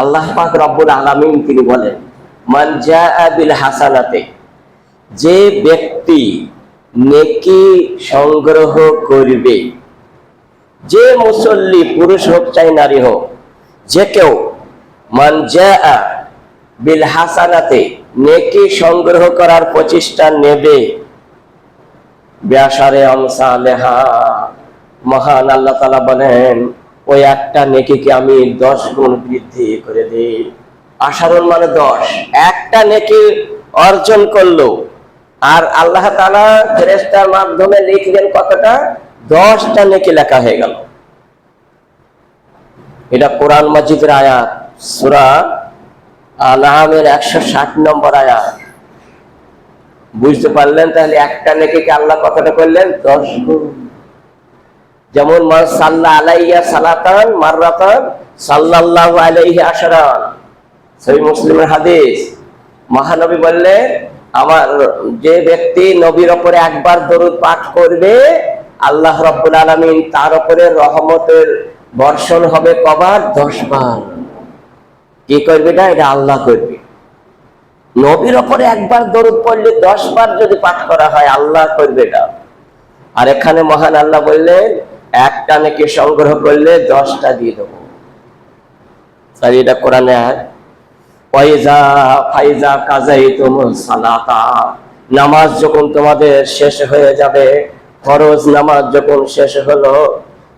আল্লাহ পাক রব্বুল আলামিন তিনি বলেন, মান হাসানাতে যে ব্যক্তি নেকি সংগ্রহ করবে, যে মুসল্লি পুরুষ হোক চাই নারী হোক, যে কেউ মান বিল হাসানাতে নেকি সংগ্রহ করার প্রচেষ্টা নেবে ব্যাসারে আমসালেহা মহান আল্লাহ তালা বলেন ওই একটা নেকিকে আমি দশ গুণ বৃদ্ধি করে দিই। আশারুল মানে দশ। একটা নেকি অর্জন করল, আর আল্লাহ তালা ফেরেস্তার মাধ্যমে লিখলেন কতটা? দশটা নেকি লেখা হয়ে গেল। এটা কোরআন মজিদের আয়াত, সুরা আনামের একশো ষাট নম্বর আয়াত। বুঝতে পারলেন তাহলে একটা নেকিকে আল্লাহ কতটা করলেন? দশ গুণ যেমন, মান সাল্লা আলাইয়া সালাতান মাররাতান সাল্লাল্লাহু আলাইহি আশরান। সহি মুসলিমের হাদিস। মহানবী বললেন আমার যে ব্যক্তি নবীর ওপরে একবার দরুদ পাঠ করবে, আল্লাহ রাব্বুল আলামিন তার উপরে রহমতের বর্ষণ হবে কবার? দশ বার। কি করবে না? এটা আল্লাহ করবে। নবীর ওপরে একবার দরুদ পড়লে দশ বার যদি পাঠ করা হয়, আল্লাহ করবে এটা। আর এখানে মহান আল্লাহ বললেন একটা নাকি সংগ্রহ করলে দশটা দিয়ে দেবো। তাই এটা কোরআনে ওয়াইজা ফাইজা কাজাই সালাতা। নামাজ যখন তোমাদের শেষ হয়ে যাবে নামাজ যখন শেষ হলো,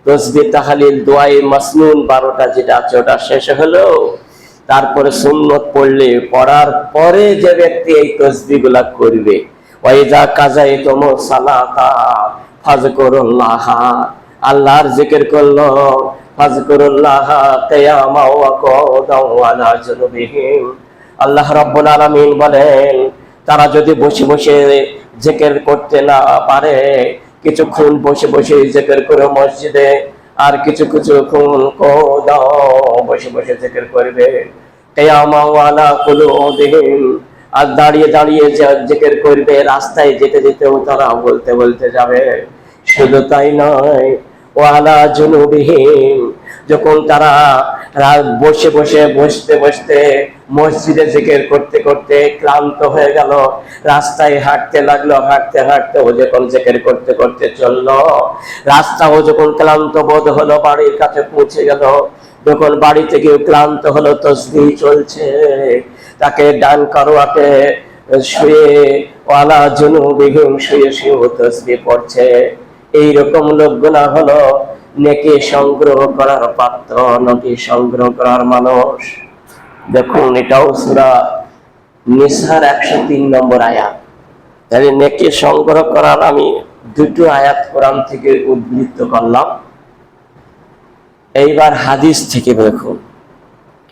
তসবি তাহালিল দোয়াই মাসনুন বারোটা যেটা আছে ওটা শেষ হলো। তারপরে সুন্নত পড়লে, পড়ার পরে যে ব্যক্তি এই তসবি গুলা করবে, ওয়াইজা কাজাই তোম সালাতা ফাজ ফাজকুরুল্লাহ। আল্লাহর জিকির করল, ফাজকুরুল্লাহ, কিয়ামা ওয়া কুদাও আলা জুনুবিহিম আল্লাহ রাব্বুল আলামিন বলেন, তারা যদি বসে বসে জিকির করতে না পারে, কিছুক্ষণ বসে বসে জিকির করে মসজিদে, আর কিছু কিছুক্ষণ কোদাও বসে বসে জিকির করবে। কিয়ামা ওয়া আলা কুলুবিহিম। আর দাঁড়িয়ে দাঁড়িয়ে জিকির করবে, রাস্তায় যেতে যেতেও তারা বলতে বলতে যাবে। শুধু তাই নয় যখন তারা বসে বসে, বসতে বসতে মসজিদে জিকির করতে করতে ক্লান্ত হয়ে গেল, রাস্তায় হাঁটতে লাগল, হাঁটতে হাঁটতে ও যখন জিকির করতে করতে চলল, রাস্তাও যখন ক্লান্ত বোধ হলো, বাড়ির কাছে পৌঁছে গেল, যখন বাড়ি থেকে ক্লান্ত হলো তসবি চলছে, তাকে ডান কারোয়াতে শুয়ে, ওয়ালা জুনুবিহীন শুয়ে শুয়ে তসবি পড়ছে। এইরকম লোকগুলা হলো নেকি সংগ্রহ করার পাত্র, নকি সংগ্রহ করার মানুষ। দেখুন, এটাও সুরা নিসার একশো তিন নম্বর আয়াত। তাহলে নেকি সংগ্রহ করার আমি দুটো আয়াত কোরআন থেকে উদ্বৃত্ত করলাম। এইবার হাদিস থেকে দেখুন।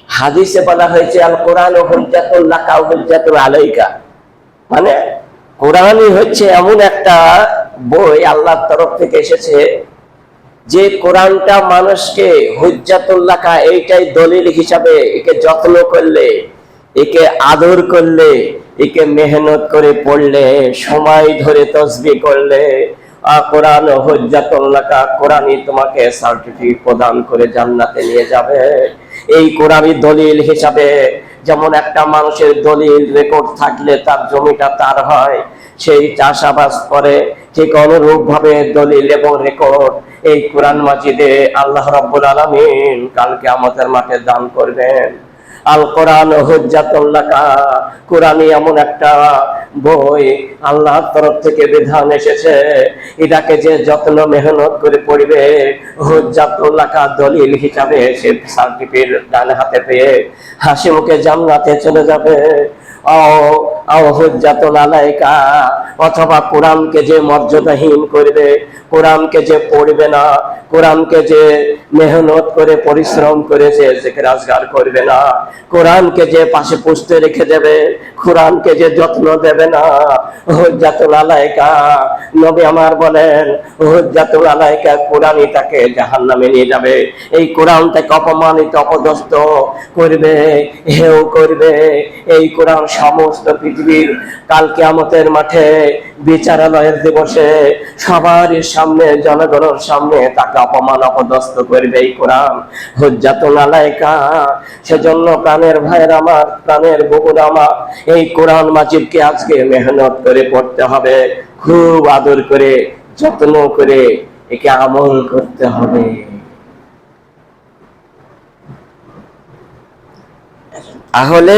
হাদিসে বলা হয়েছে আল কোরআন ও হুজ্জাতুল্লাহ হুজ্জাতুল আলাইকা। মানে কোরআনই হচ্ছে এমন একটা বই আল্লাহর তরফ থেকে এসেছে যে কোরআনটা মানুষকে হুজ্জাতুল্লাহা এইটাই দলিল হিসাবে একে যত্ন করলে, একে আদর করলে, একে মেহনত করে পড়লে, সময় ধরে তসবি করলে কোরআন হুজ্জাতুল্লাহা কোরআনই তোমাকে সার্টিফিকেট প্রদান করে জান্নাতে নিয়ে যাবে। এই কোরআনই দলিল হিসাবে যেমন একটা মানুষের দলিল রেকর্ড থাকলে তার জমিটা তার হয় সেই চাষাবাদ করে ঠিক অনুরূপ ভাবে দলিল এবং রেকর্ড এই কোরআন মাজিদে আল্লাহ রাব্বুল আলামিন কালকে আমাদের মাঠে দান করবেন। আল কোরআন হুজ্জাতুল্লাকা কোরআনই এমন একটা বই আল্লাহর তরফ থেকে বিধান এসেছে। এটাকে যে যত্ন মেহনত করে পড়বে হুজ্জাতুল্লাকা দলিল হিসাবে সে সার্টিফিকেট ডান হাতে পেয়ে হাসি মুখে জান্নাতে চলে যাবে। অথবা কোরআনকে যে মর্যাদাহীন করবে, কোরআনকে যে পড়বে না, কোরআনকে যে মেহনত করে, পরিশ্রম আজগার করবে না, কোরআনকে যে পাশে পুষতে রেখে দেবে, কোরআনকে যে যত্ন দেবে না, হুজ্জাতুল আলাইকা। নবী আমার বলেন, হুজ্জাতুল আলাইকা কোরআনই তাকে জাহান্নামে নিয়ে যাবে। এই কোরআন তাকে অপমানিত, অপদস্থ করবে, হেও করবে। এই কোরআন সমস্ত পৃথিবীর কাল কিয়ামতের মাঠে বিচারালয়ের দিবসে সবার সামনে, জনগণের সামনে তাকে অপমান, অপদস্থ করবে এই কোরআন। হুজ্জাতুন আলাইকা, সেজন্য প্রাণের ভাইয়ের আমার, প্রাণের বকুর আমার, এই কোরআন মাজিদকে আজকে মেহনত করে পড়তে হবে, খুব আদর করে, যত্ন করে একে আমল করতে হবে। তাহলে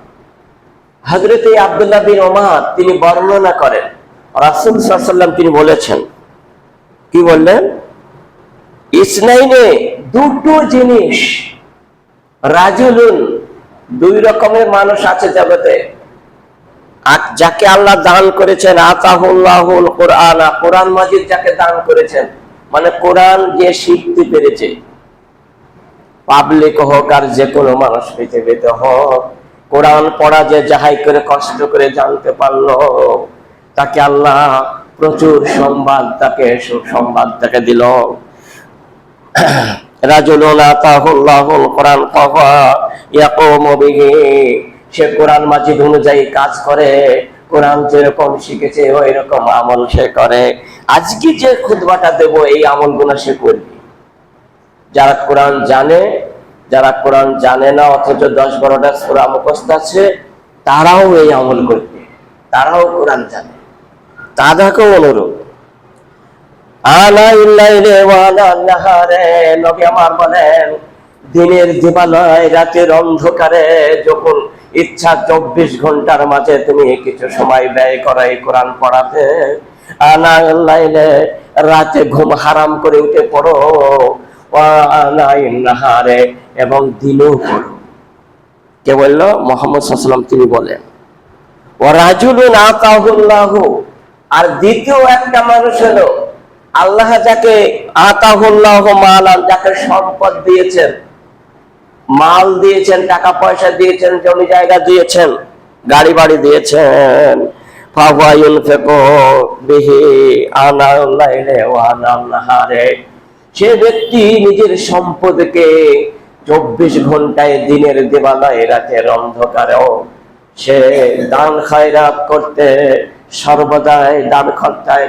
হজরত আবদুল্লাহ বিন ওমার তিনি বর্ণনা করেন। রাসুল সাল্লাম তিনি বলেছেন, কি বললেন? ইসনাইনে দুটো জিনিস, রাজুলুন, দুই রকমের মানুষ আছে জগতে। যাকে আল্লাহ দান করেছেন, আতাহুল্লাহুল কোরআন কোরআন মাজিদ যাকে দান করেছেন মানে কোরআন যে শিখতে পেরেছে। পাবলিক হোক আর যে কোনো মানুষ পৃথিবীতে হোক কোরআন পড়া যে যাহাই করে কষ্ট করে জানতে পারল, তাকে আল্লাহ প্রচুর সংবাদ তাকে সুসংবাদ তাকে দিল। রাজুলুন আতাহুল্লাহুল কোরআন ফাহুয়া ইয়াকুমু বিহি। সে কোরআন মাজিদ অনুযায়ী কাজ করে, কোরআন যেরকম শিখেছে ওই রকম আমল সে করে। আজকে যে খুতবাটা দেব, এই আমলগুলো সে করবে। যারা কোরআন জানে যারা কোরআন জানে না, অথচ দশ বারোটা সুরা মুখস্থ আছে, তারাও এই আমল করবে। তারাও কোরআন জানে। তাদেরকেও নবী আমার দিনের দিবালয়, রাতের অন্ধকারে যখন ইচ্ছা চব্বিশ ঘণ্টার মাঝে তুমি কিছু সময় ব্যয় করো এই কোরআন পড়াতে আনা রাতে ঘুম হারাম করে উঠে পড়ো। নাহারে এবং দিনেও পড়ো। কে বলল? মোহাম্মদ সাল্লাম তিনি বলেন ও রাজুলুন আতাহুল্লাহু আর দ্বিতীয় একটা মানুষ হলো, আল্লাহ যাকে আতাহুল্লাহ মালান, যাকে সম্পদ দিয়েছেন, মাল দিয়েছেন, টাকা পয়সা দিয়েছেন, জমি জায়গা দিয়েছেন গাড়ি বাড়ি দিয়েছেন ফেকো বিহি ওয়া আনাউল্লাহারে সে ব্যক্তি নিজের সম্পদকে চব্বিশ ঘন্টায় দিনের দেবালয় রাতের অন্ধকারেও সে দান খায়রাত করতে, সর্বদাই দান খরচায়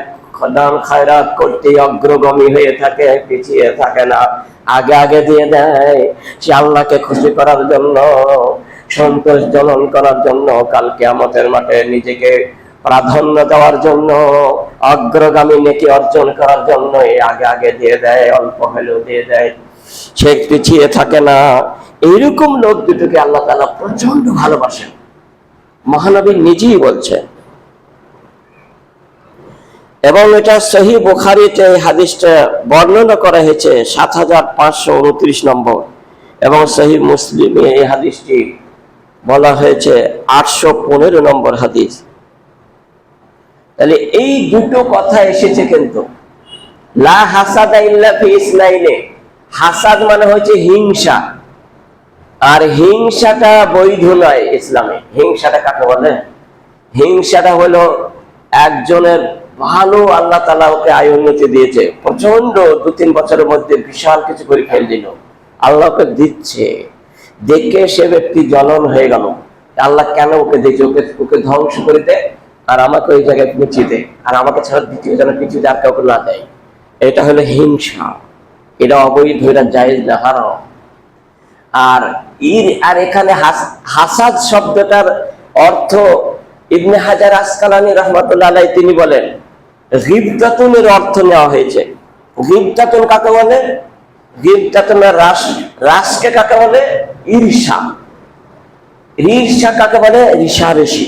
দান খায়রাত করতে অগ্রগামী হয়ে থাকে, পিছিয়ে থাকে না। আগে আগে দিয়ে দেয়, সে আল্লাহকে খুশি করার জন্য, সন্তোষ জনন করার জন্য কালকে আমাদের মাঠে নিজেকে প্রাধান্য দেওয়ার জন্য, অগ্রগামী নেকি অর্জন করার জন্য আগে আগে দিয়ে দেয়, অল্প হলেও দিয়ে দেয়। সে পিছিয়ে থাকে না। এইরকম লোক দুটোকে আল্লাহ তালা প্রচণ্ড ভালোবাসেন। মহানবী নিজেই বলছেন। এবং এটা সহি বুখারিতে এই হাদিসটা বর্ণনা করা হয়েছে সাত হাজার পাঁচশো উনত্রিশ নম্বর। এবং সহি মুসলিমে এই হাদিসটি বলা হয়েছে আটশো পনেরো নম্বর হাদিস। তাহলে এই দুটো কথা এসেছে কিন্তু। হাসাদা মানে হচ্ছে হিংসা। আর হিংসাটা বৈধ নয় ইসলামে। হিংসাটা কাকে বলে? হিংসাটা হলো একজনের ভালো আল্লাহ তালা ওকে আয় উন্নতি দিয়েছে। প্রচণ্ড দু তিন বছরের মধ্যে বিশাল কিছু করে ফেল দিল। আল্লাহকে দিচ্ছে। দেখে সে ব্যক্তি জ্বলন হয়ে গেল। আল্লাহ কেন ওকে দিয়েছে? ওকে ওকে ধ্বংস করে দেয় আর আমাকে ওই জায়গায় পৌঁছে দেয় আর আমাকে ছাড়া দ্বিতীয় যেন কিছু যার কাউকে না দেয়। এটা হলো হিংসা। এটা অবৈধ, এটা জায়েজ না হারাম। আর ইর, আর এখানে হাসাদ শব্দটার অর্থ ইবনে হাজার আসকালানি রহমতুল্লাহ তিনি বলেন, গিবদাতুনের অর্থ নেওয়া হয়েছে। গিবদাতুন কাকে বলে? গিবদাতুনের রাস, রাসকে কাকে বলে? ঈর্ষা। ঈর্ষা কাকে বলে? ঋষারেশি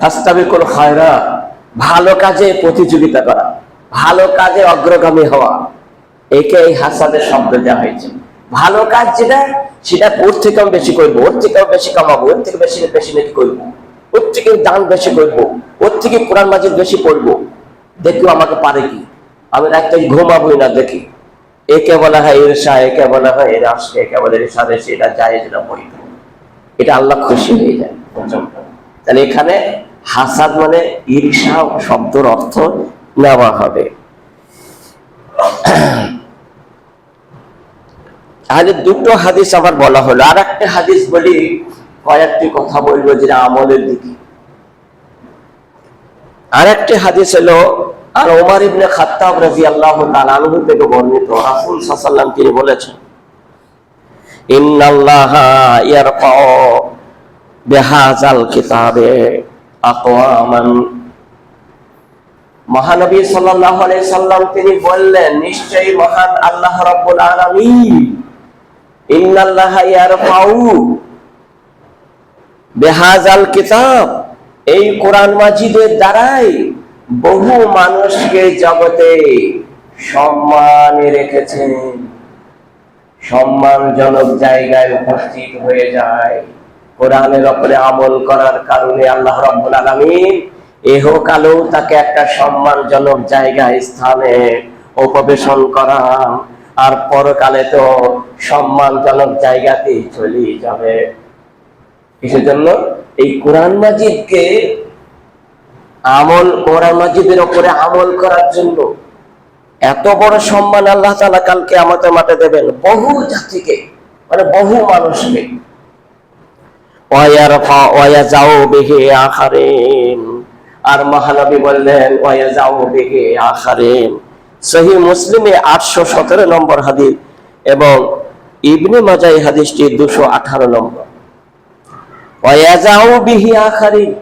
ফাস্তাবিকুল খায়রা, ভালো কাজে প্রতিযোগিতা করা, ভালো কাজে অগ্রগামী হওয়া একে এই হাসাদের শব্দ দেওয়া হয়েছে। ভালো কাজ যেটা, সেটা ওর থেকেও বেশি করব, ওর থেকেও বেশি কামাবো, ওর থেকে বেশি বেশি নাকি করব, ওর থেকে দান বেশি করব, ওর থেকে কোরআন মাজিদ বেশি পড়ব। দেখি আমাকে পারে কি? আমি রাত্রে ঘুমাবোই না দেখি। একে বলা হয় ঈর্ষা, একে বলা হয় এর এরাস একে বলে ঈর্ষা দেশে এটা যায় এটা বৈধ। এটা আল্লাহ খুশি হয়ে যায়। তাহলে এখানে হাসাদ মানে ঈর্ষা শব্দের অর্থ নেওয়া হবে। তাহলে দুটো হাদিস আমার বলা হলো। আর একটা হাদিস বলি, কয়েকটি কথা বলব যেটা আমলের দিকে। আর একটি হাদিস হলো, আর ওমর ইবনে খাত্তাব রাদিয়াল্লাহু তাআলা আনহু থেকে বর্ণিত, রাসূল সাল্লাল্লাহু তিনি বলেছেন, ইন্নাল্লাহা ইয়ারফাউ বিহাযাল কিতাবে। আকওয়ামান। মহানবী সাল্লাল্লাহু আলাইহি সাল্লাম তিনি বললেন, নিশ্চয়ই মহান আল্লাহ রাব্বুল আলামিন। ইন্নাল্লাহা ইয়ারফাউ বেহাজাল কিতাব। এই কোরআন মাজিদের দ্বারাই বহু মানুষকে জগতে সম্মানে রেখেছেন। সম্মানজনক জায়গায় উপস্থিত হয়ে যায়। কোরআনের ওপরে আমল করার কারণে আল্লাহ রব্বুল আলামিন এহকালেও তাকে একটা সম্মানজনক জায়গায় স্থানে উপবেশন করা আর পরকালে তো সম্মানজনক জায়গাতেই চলে যাবে। কিসের জন্য? এই কোরআন মাজিদকে আমল, কোরআন মাজিদের ওপরে আমল করার জন্য এত বড় সম্মান আল্লাহ তাআলা কালকে আমাদের মাঠে দেবেন। বহু জাতিকে মানে বহু মানুষকে। আর মহানবী বললেন সহি মুসলিমে আটশো সতেরো নম্বর হাদিস এবং ইবনে মাজাহ এই হাদিসটি দুশো আঠারো নম্বর। আখারিন।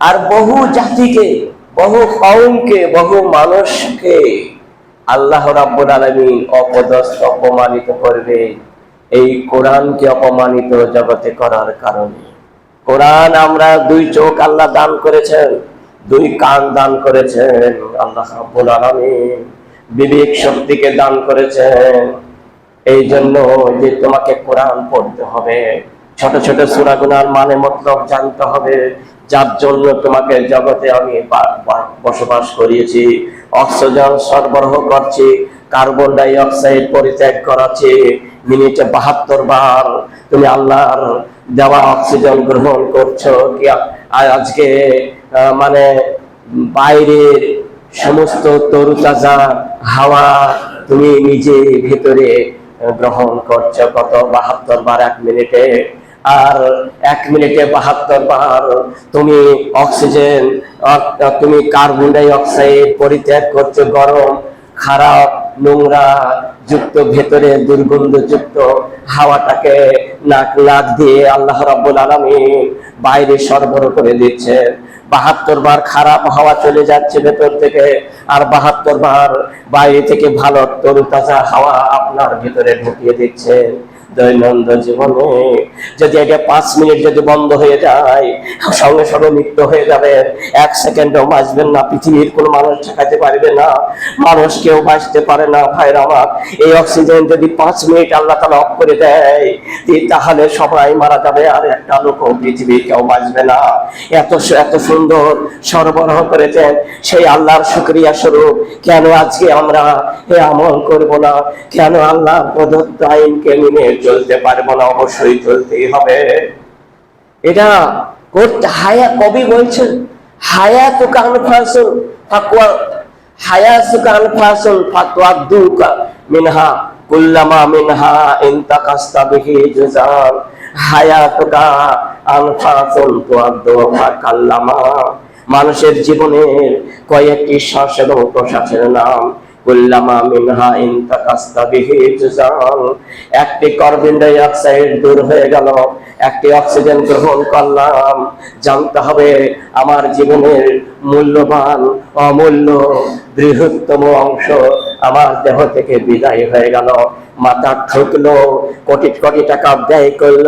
আর বহু জাতিকে, বহু কওমকে, বহু মানুষকে আল্লাহ রাব্বুল আলামিন অপদস্থ, অপমানিত করবে। এই কোরআনকে অপমানিত জগতে করার কারণে। কোরআন আমরা দুই চোখ আল্লাহ দান করেছেন, দুই কান দান করেছেন, আল্লাহ বিবেক শক্তিকে দান করেছেন। এই জন্য যে তোমাকে কোরআন পড়তে হবে, ছোট ছোট সুরাগুনার মানে মতলব জানতে হবে, যার জন্য তোমাকে জগতে আমি বসবাস করিয়েছি, অক্সিজেন সরবরাহ করছি, কার্বন ডাই অক্সাইড পরিত্যাগ করাচ্ছি মিনিটে বাহাত্তর বার তুমি আল্লাহর দেওয়া অক্সিজেন গ্রহণ করছ। কি আজকে মানে বাইরের সমস্ত তরুতাজা হাওয়া তুমি নিজে ভেতরে গ্রহণ করছ। কত বাহাত্তর বার এক মিনিটে। আর এক মিনিটে বাহাত্তর বার তুমি অক্সিজেন তুমি কার্বন ডাই অক্সাইড পরিত্যাগ করছ। গরম, খারাপ নোংরা যুক্ত, ভেতরে দুর্গন্ধযুক্ত হাওয়াটাকে নাক নাক দিয়ে আল্লাহ রাব্বুল আলামিন বাইরে সরবরাহ করে দিচ্ছে বাহাত্তর বার খারাপ হাওয়া চলে যাচ্ছে ভেতর থেকে, আর বাহাত্তর বার বাইরে থেকে ভালো তরুতাজা হাওয়া আপনার ভেতরে ঢুকিয়ে দিচ্ছেন। দৈনন্দিন জীবনে যদি পাঁচ মিনিট যদি বন্ধ হয়ে যায়, সঙ্গে সঙ্গে মৃত্যু হয়ে যাবে। এক সেকেন্ডও বাঁচবেন না, পৃথিবীর কোনো মানুষ ঠেকাতে পারবে না, মানুষ কেউ বাঁচতে পারে না ভাইরা আমার। এই অক্সিজেন যদি পাঁচ মিনিট আল্লাহ তালা অফ করে দেয় তাহলে সবাই মারা যাবে, আর একটা লোক পৃথিবী কেউ বাঁচবে না। এত এত সুন্দর সরবরাহ করেছেন। সেই আল্লাহর শুক্রিয়া স্বরূপ, কেন আজকে আমরা এ আমল করব না? কেন আল্লাহ প্রদত্ত আইনকে মেনে চলতে পারব না, অবশ্যই চলতেই হবে। এটা করতে হায়া কবি বলছেন, হায়া তো কান ফাসুন ফাকুয়া, হায়া সুকান ফাসুন ফাকুয়া দুকা মিনহা, কুল্লামা মিনহা ইন্তাকাস্তা বিহি জুজান। হায়াতুকা আনফাসুন তুয়াদ্দু ফাকাল্লামা মানুষের জীবনের কয়েকটি শ্বাস এবং প্রশ্বাসের নাম কুল্লামা মিনহা ইন্তাকাস্তা বিহি জুজান একটি কার্বন ডাই অক্সাইড দূর হয়ে গেল, একটি অক্সিজেন গ্রহণ করলাম। জানতে হবে আমার জীবনের মূল্যবান, অমূল্য, বৃহত্তম অংশ আমার দেহ থেকে বিদায় হয়ে গেল। মাথা ঠুকলো, কোটি কোটি টাকা ব্যয় করল।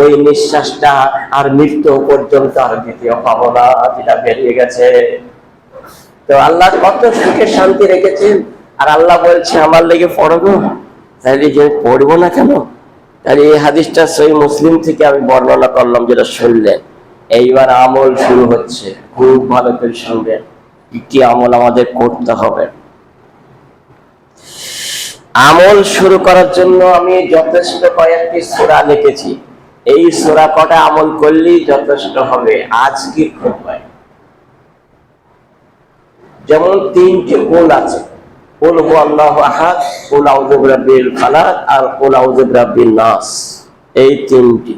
ওই নিঃশ্বাসটা আর মৃত্যু পর্যন্ত আর দ্বিতীয় পাবো না যেটা বেরিয়ে গেছে। তো আল্লাহ কত সুখে শান্তি রেখেছেন। আর আল্লাহ বলছে, আমার লেগে পড়ব তাহলে যে পড়ব না কেন? তাহলে এই হাদিসটা সেই মুসলিম থেকে আমি বর্ণনা করলাম যেটা শুনলেন। এইবার আমল শুরু হচ্ছে। খুব ভালো করে শুনবেন। কি আমল আমাদের করতে হবে। আমল শুরু করার জন্য আমি যথেষ্ট কয়েকটি সোরা লিখেছি। এই সোরা কটা আমল করলেই যথেষ্ট হবে? আজ কি করবে যেমন তিনটি কোল আছে। কোল হু আল্লাহ আহাদ কোল ফালাক আর কোল নাস এই তিনটি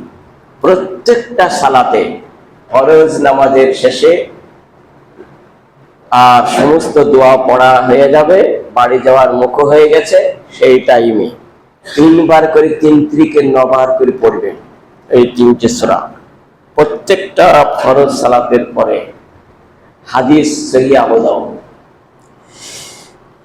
প্রত্যেকটা সালাতে ফরজ নামাজের শেষে আর সমস্ত দোয়া পড়া হয়ে যাবে, বাড়ি যাওয়ার মুখ হয়ে গেছে, সেই টাইমে তিনবার করে তিন ত্রিকে নবার করে পড়বেন এই তিনটে সূরা। প্রত্যেকটা ফরজ সালাতের পরে হাদিস সহি আবু দাউদ।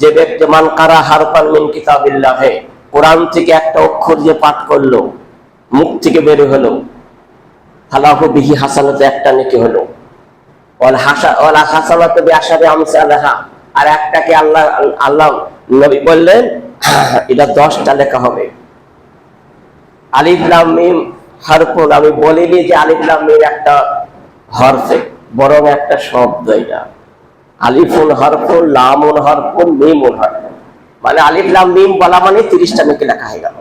যে ব্যক্তি, মান কারা হারফান মিন কিতাবিল্লাহে কোরআন থেকে একটা অক্ষর যে পাঠ করল, মুখ থেকে বের হলো, ফালাহু বিহি হাসানাতে একটা নেকি হলো। ওয়াল হাসা আমসালাহা আর একটাকে আল্লাহ আল্লাহ নবী বললেন, এটা দশটা লেখা হবে। আলিফ লাম মিম হারফুন আমি বলিনি যে আলিফ মিম একটা হরফে, বরং একটা শব্দ এটা। আলিফুন হরফুন লামুন হরফুন মিমুন হরফুন মানে আলিফ, লাম, মিম বলা মানে তিরিশটা নাকি লেখা হয়ে গেল।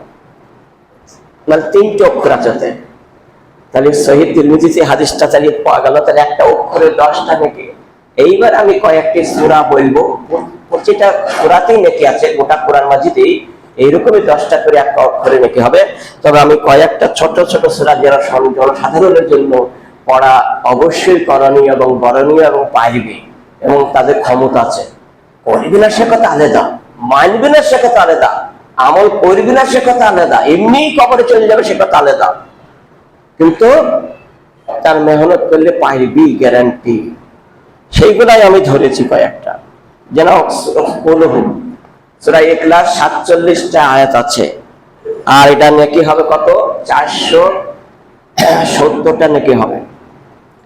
মানে তিনটে অক্ষর আছে। তাহলে শহীদ তিরমিজিতে হাদিসটা চালিয়ে পাওয়া গেল, তাহলে একটা অক্ষরে দশটা নাকি এইবার আমি কয়েকটি সূরা বলব। প্রতিটা সূরাতেই নাকি আছে, গোটা কোরআন মাজিদেই এইরকমই দশটা করে একটা অক্ষরে নাকি হবে। তবে আমি কয়েকটা ছোট ছোট সূরা যারা জনসাধারণের জন্য পড়া অবশ্যই করণীয় এবং বরণীয় এবং পাইবে এবং তাদের ক্ষমতা আছে। করবি না সে কথা আলাদা, মানবি না সে কথা আলাদা, আমল করবি না সে কথা আলাদা এমনি কবরে চলে যাবে সে কথা আলাদা। কিন্তু তার মেহনত করলে পাইবি গ্যারান্টি সেইগুলাই আমি ধরেছি কয়েকটা। যেন সাতচল্লিশটা আয়াত আছে। আর এটা নাকি হবে কত? চারশো সত্তরটা নাকি হবে।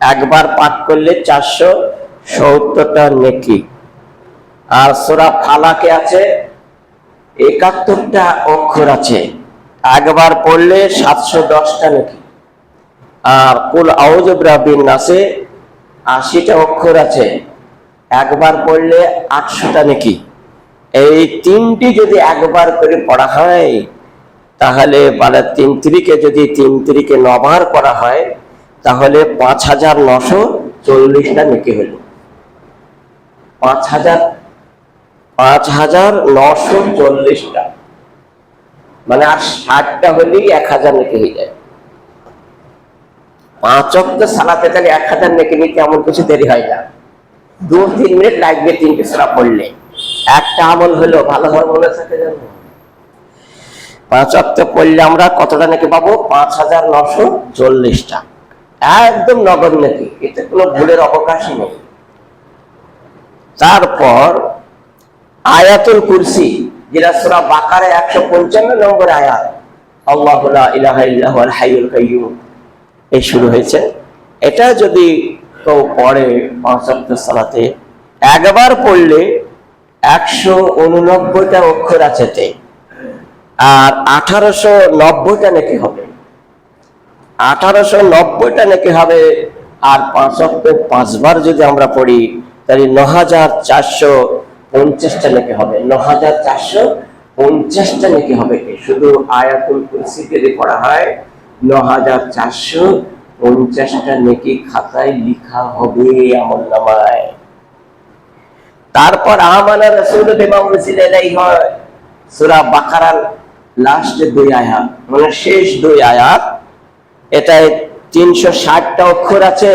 একবার পাঠ করলে চারশো সত্তরটা নেকি। আর সোরা ফালাকে আছে, একাত্তরটা অক্ষর আছে। একবার পড়লে সাতশো দশটা নাকি। আর কুল আউজবিন নাসে, আশিটা অক্ষর আছে। একবার পড়লে আটশোটা নাকি। এই তিনটি যদি একবার করে পড়া হয়, তাহলে মানে তিন তিরিকে যদি তিন তিরিকে নবার করা হয়, তাহলে পাঁচ হাজার নশো চল্লিশটা নাকি হলো। পাঁচ হাজার পাঁচ হাজার নশো চল্লিশটা। মানে আর ষাটটা হলেই এক হাজার নাকি হয়ে যায়। পাঁচ অক্ট সালাতে তাহলে এক হাজার নেকি নিতে এমন কিছু দেরি হয় না। দু, তিন মিনিট লাগবে তিনটে সালা পড়লে। একটা আমল হলো ভালোভাবে মনে থাকে জানো পাঁচ অক্ট পড়লে আমরা কতটা নাকি পাবো? পাঁচ হাজার নশো চল্লিশটা। একদম নগদ নাকি। এতে কোনো ভুলের অবকাশই নেই। তারপর আয়াতুল কুরসি, যেটা বাকারে একশো পঞ্চান্ন নম্বর আয়াত। শুরু হয়েছে। এটা যদি কেউ পড়ে পাঁচাত্ত সালাতে, একবার পড়লে একশো উননব্বইটা অক্ষর আছে তে আর আঠারোশো নব্বইটা নাকি হবে। আঠারোশো নব্বইটা নাকি হবে, আর পাঁচাত্ত পাঁচবার যদি আমরা পড়ি তাহলে ন হাজার চারশো পঞ্চাশটা নাকি হবে? ন হাজার চারশো পঞ্চাশটা নাকি হবে শুধু আয়াতুল কুরসি যদি পড়া হয় ন হাজার চারশো পঞ্চাশটা নেকি খাতায় লিখা হবে আমল নামায়। তারপর আমানা রসুল বেমাম রসিলাই হয়। সুরা বাকারার লাস্ট দুই আয়াত মানে শেষ দুই আয়াত, এটায় তিনশো ষাটটা অক্ষর আছে।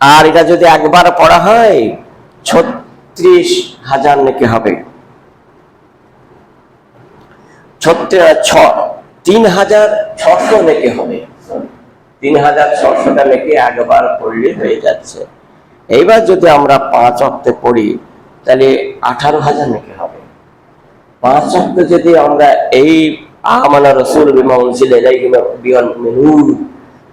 আর এটা যদি একবার পড়া হয়, ছত্রিশ হাজার নাকি হবে। তিন হাজার ছশো নাকি হবে। তিন হাজার ছশোটা নাকি একবার পড়লে হয়ে যাচ্ছে। এইবার যদি আমরা পাঁচ অক্টে পড়ি, তাহলে আঠারো হাজার নাকি হবে। পাঁচ অক্টে যদি আমরা এই আমানা রসুল বিমা উনসিল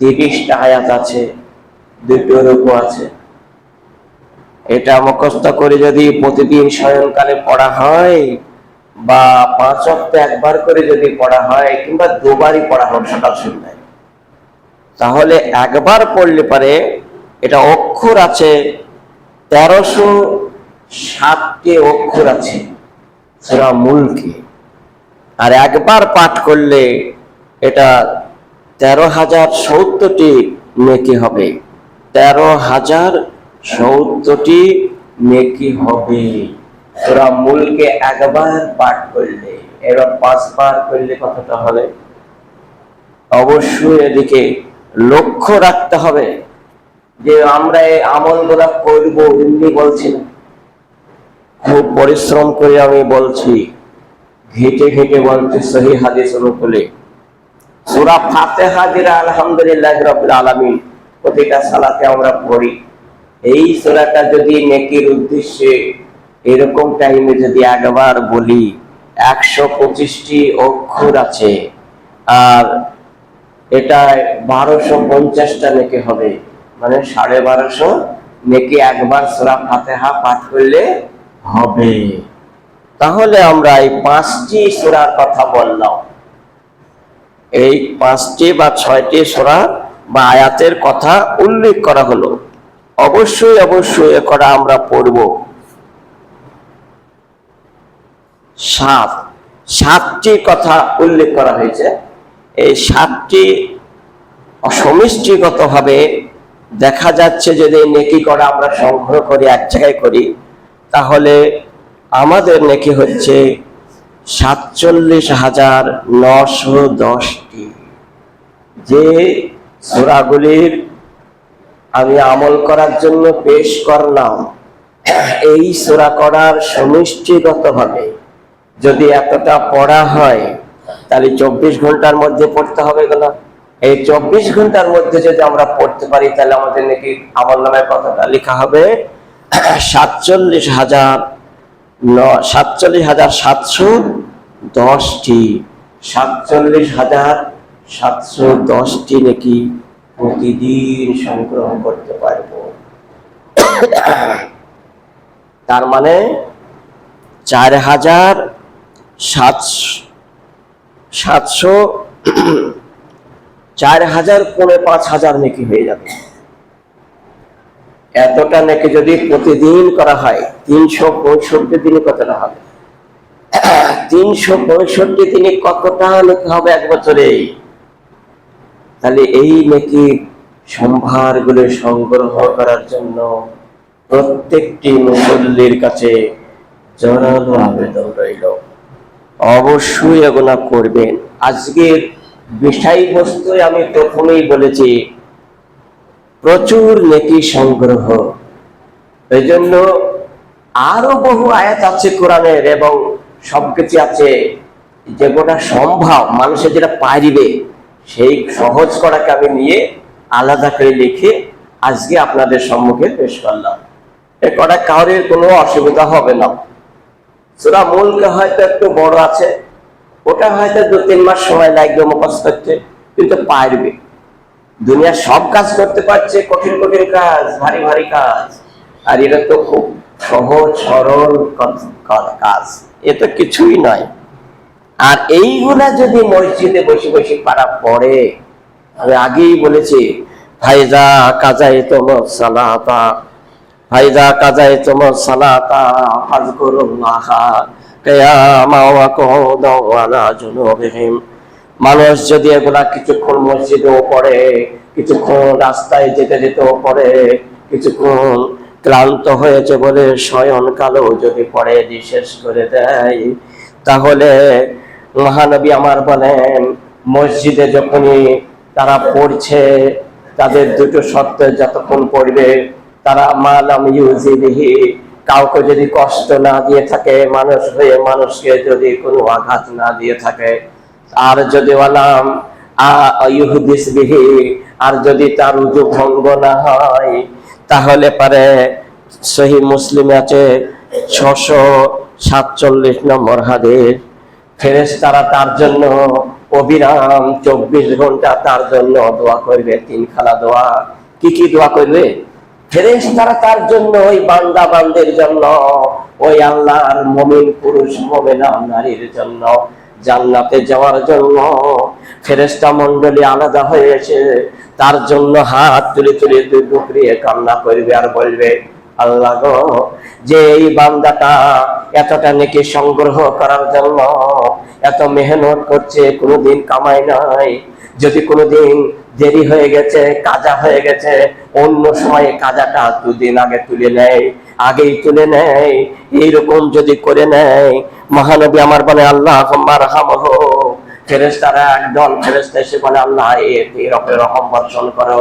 30টা আয়াত আছে দুটো রূপও আছে। এটা মুখস্থ করে যদি প্রতিদিন পড়া হয় বা পাঁচ একবার করে যদি পড়া হয় কিংবা দুবারই পড়া সকাল সন্ধ্যায়, তাহলে একবার পড়লে পারে এটা অক্ষর আছে তেরোশো সাতটি অক্ষর আছে সেটা মূলকে। আর একবার পাঠ করলে এটা তেরো হাজার সত্তরটি নেকি হবে। তেরো হাজার সত্তরটি নেকি হবে। তোরা মূলকে একবার পাঠ করলে, এবার পাঁচবার করলে কথাটা হবে। অবশ্যই এদিকে লক্ষ্য রাখতে হবে যে আমরা এই আমলগুলা করব এমনি বলছি না। খুব পরিশ্রম করে আমি বলছি, ঘেটে ঘেটে বলছি সহি হাদিস অনুকূলে সুরা ফাতেহা যেটা আলহামদুলিল্লাহ রবিল আলমিন প্রতিটা সালাতে আমরা পড়ি। এই সুরাটা যদি নেকির উদ্দেশ্যে এরকম টাইমে যদি একবার বলি, একশো পঁচিশটি অক্ষর আছে, আর এটা বারোশো পঞ্চাশটা নেকি হবে। মানে সাড়ে বারোশো নেকি একবার সুরা ফাতেহা পাঠ করলে হবে। তাহলে আমরা এই পাঁচটি সুরার কথা বললাম। এই পাঁচটি বা ছয়টি সোরা বা আয়াতের কথা উল্লেখ করা হলো। অবশ্যই অবশ্যই এ করা আমরা পড়ব। সাত। সাতটি কথা উল্লেখ করা হয়েছে। এই সাতটি সমষ্টিগতভাবে দেখা যাচ্ছে যদি নেকি করা আমরা সংগ্রহ করি, এক জায়গায় করি, তাহলে আমাদের নেকি হচ্ছে সাতচল্লিশ হাজার নশো দশটি। যে সুরাগুলির আমি আমল করার জন্য পেশ করলাম, এই সুরা করার সমষ্টিগতভাবে যদি এতটা পড়া হয়, তাহলে চব্বিশ ঘণ্টার মধ্যে পড়তে হবে গেল এই চব্বিশ ঘণ্টার মধ্যে যদি আমরা পড়তে পারি, তাহলে আমাদের নাকি আমল নামের কথাটা লেখা হবে সাতচল্লিশ হাজার সাতচল্লিশ হাজার সাতশো দশটি। সাতচল্লিশ হাজার সাতশো দশটি নাকি প্রতিদিন সংগ্রহ করতে পারব। তার মানে চার হাজার সাতশো, চার হাজার পৌনে পাঁচ হাজার নাকি হয়ে যাবে। এতটা নাকি যদি প্রতিদিন করা হয়, তিনশো পঁয়ষট্টি দিনে কতটা হবে? তিনশো পঁয়ষট্টি দিনে কতটা নাকি হবে এক বছরে? তাহলে এই নাকি সম্ভারগুলো সংগ্রহ করার জন্য প্রত্যেকটি মুসল্লির কাছে জোরালো আবেদন রইল। অবশ্যই এগুলা করবেন। আজকের বিষয়বস্তু আমি প্রথমেই বলেছি প্রচুর নেকি সংগ্রহ। এই জন্য আরও বহু আয়াত আছে কোরআনের এবং সবকিছু আছে যে গোটা সম্ভব মানুষের যেটা পারিবে সেই সহজ করাকে আমি নিয়ে আলাদা করে লিখে আজকে আপনাদের সম্মুখে পেশ করলাম। এ করা কাউরের কোনো অসুবিধা হবে না। সুরা মূলকে হয়তো একটু বড় আছে, ওটা হয়তো দু তিন মাস সময় লাগবে মুখস্থ করতে, কিন্তু পারবে। দুনিয়ার সব কাজ করতে পারছে কঠিন কঠিন কাজ, ভারী ভারী কাজ। আর এটা তো খুব সহজ, সরল কাজ এ তো কিছুই নয়। আর এইগুলা যদি মসজিদে বসে বসে পারা পড়ে, আমি আগেই বলেছি ভাইজা কাজাই তোমার সালাতা ফাইদা কাজাই তোমার সালাতা ফাজকুরুল্লাহ কিয়ামা ওয়া কুউদাও আলা জুনুবিহিম। মানুষ যদি এগুলা কিছুক্ষণ মসজিদেও পড়ে, কিছুক্ষণ রাস্তায় যেতে যেতেও পড়ে, কিছুক্ষণ ক্লান্ত হয়েছে বলে শয়নকালেও যদি পড়ে শেষ করে দেয়, তাহলে মহানবী আমার বলেন, মসজিদে যখনই তারা পড়ছে, তাদের দুটো সত্য যতক্ষণ পড়বে, তারা মালাম ইউজিবিহি, কাউকে যদি কষ্ট না দিয়ে থাকে, মানুষ হয়ে মানুষকে যদি কোনো আঘাত না দিয়ে থাকে আর যদি বিহি আর যদি তার উজু ভঙ্গ না হয়, তাহলে পারে সহি মুসলিম আছে ছশো সাতচল্লিশ নম্বর হাদিস। ফেরেস তারা তার জন্য অবিরাম চব্বিশ ঘণ্টা তার জন্য দোয়া করবে, তিন খালা দোয়া। কি কি দোয়া করবে? ফেরেস তারা তার জন্য ওই বান্দা বান্দের জন্য, ওই আল্লাহর মমিন পুরুষ, মমিনা নারীর জন্য। জান্নাতে যাওয়ার জন্য ফেরেস্তা মন্ডলী আলাদা হয়েছে। তার জন্য হাত তুলে তুলে দুকরিয়ে কান্না করবে আর বলবে, আল্লাহ গো, যে এই বান্দাটা এতটা নেকি সংগ্রহ করার জন্য এত মেহনত করছে, কোনোদিন কামাই নাই। যদি কোনোদিন দেরি হয়ে গেছে, কাজা হয়ে গেছে, অন্য সময়ে কাজাটা দুদিন আগে তুলে নেয়, আগেই তুলে নেয়, এইরকম যদি করে নেয়, মহানবী আমার বলে আল্লাহ রাহামহ ফেরেস্তারা একদল ফেরেস্তা এসে বলে, আল্লাহ এর ওপরে রহম বর্ষণ করো,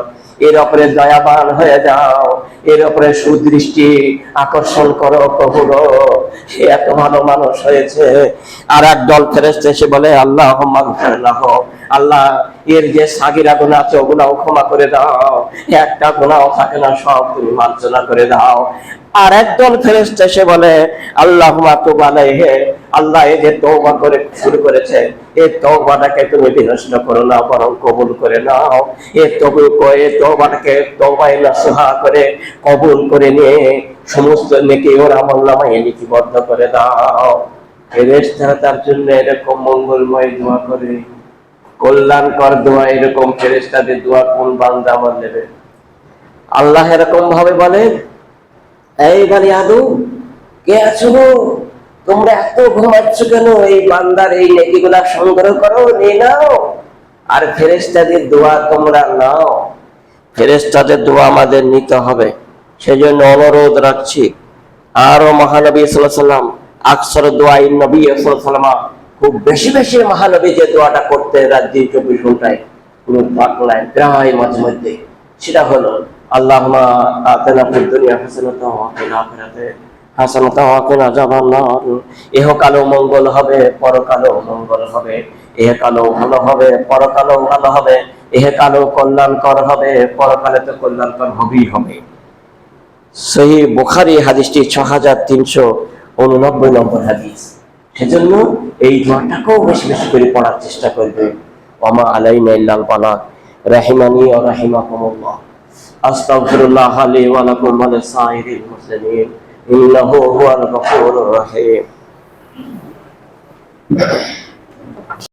এর ওপরে দয়াবান হয়ে যাও, এর ওপরে সুদৃষ্টি আকর্ষণ করো কহুরো সে এত ভালো মানুষ হয়েছে। আর এক দল ফেরেস্তা এসে বলে আল্লাহ আল্লাহ আল্লাহ, এর যে সাগিরা গুণা আছে, ওগুলাও ক্ষমা করে দাও। একটা গুণাও থাকে না, সব তুমি মার্জনা করে দাও। আর একদল ফেরেস্তা এসে বলে আল্লাহ হে আল্লাহ এই যে তৌবা করে শুরু করেছে, এই তৌবাটাকে তুমি বিনষ্ট করো না, বরং কবুল করে নাও। এ তবু এ তৌবাটাকে তৌবাই নসহা করে, কবুল করে নিয়ে সমস্ত নেকি ওর আমল নামায় লিপিবদ্ধ করে দাও। ফেরেস্তারা তার জন্য এরকম মঙ্গলময় দোয়া করে। কল্যাণকর দোয়া, এরকম ফেরেস্তাদের দোয়া কোন বান্দা আমার নেবে? আল্লাহ এরকম ভাবে বলেন, এই বাড়ি আদু, কে আছো? তোমরা এত ঘুমাচ্ছ কেন? এই বান্দার এই নেকিগুলা সংগ্রহ করো, নিয়ে নাও। আর ফেরেস্তাদের দোয়া তোমরা নাও। ফেরেস্তাদের দোয়া আমাদের নিতে হবে। সেজন্য অনুরোধ রাখছি, আরও মহানবী সাল্লাম আকসর দোয়াই নবী সাল্লামা খুব বেশি বেশি মহানবী যে দোয়াটা করতে রাত চব্বিশ ঘন্টায়, কোনো ফাঁক নাই, প্রায় মাঝে মধ্যে। সেটা হলো আল্লাহ আযাবান্নার ইহকালও মঙ্গল হবে, পরকালও মঙ্গল হবে। ইহকালও ভালো হবে, পরকালও ভালো হবে। ইহকালও কল্যাণকর হবে, পরকালে তো কল্যাণকর হবেই হবে। সহি বুখারি হাদিসটি ছ হাজার তিনশো উননব্বই নম্বর হাদিস। সেজন্য এই দোয়াটাকেও বেশি বেশি করে পড়ার চেষ্টা করবে। ওমা আলাইনা ইল্লাল পালা রাহিমানি ওয়া রাহিমাকুমুল্লাহ। আস্তাগফিরুল্লাহ লি ওয়া লাকুম ওয়া লিসাইরিল মুসলিমিন ইন্নাহু হুয়াল গফুরুর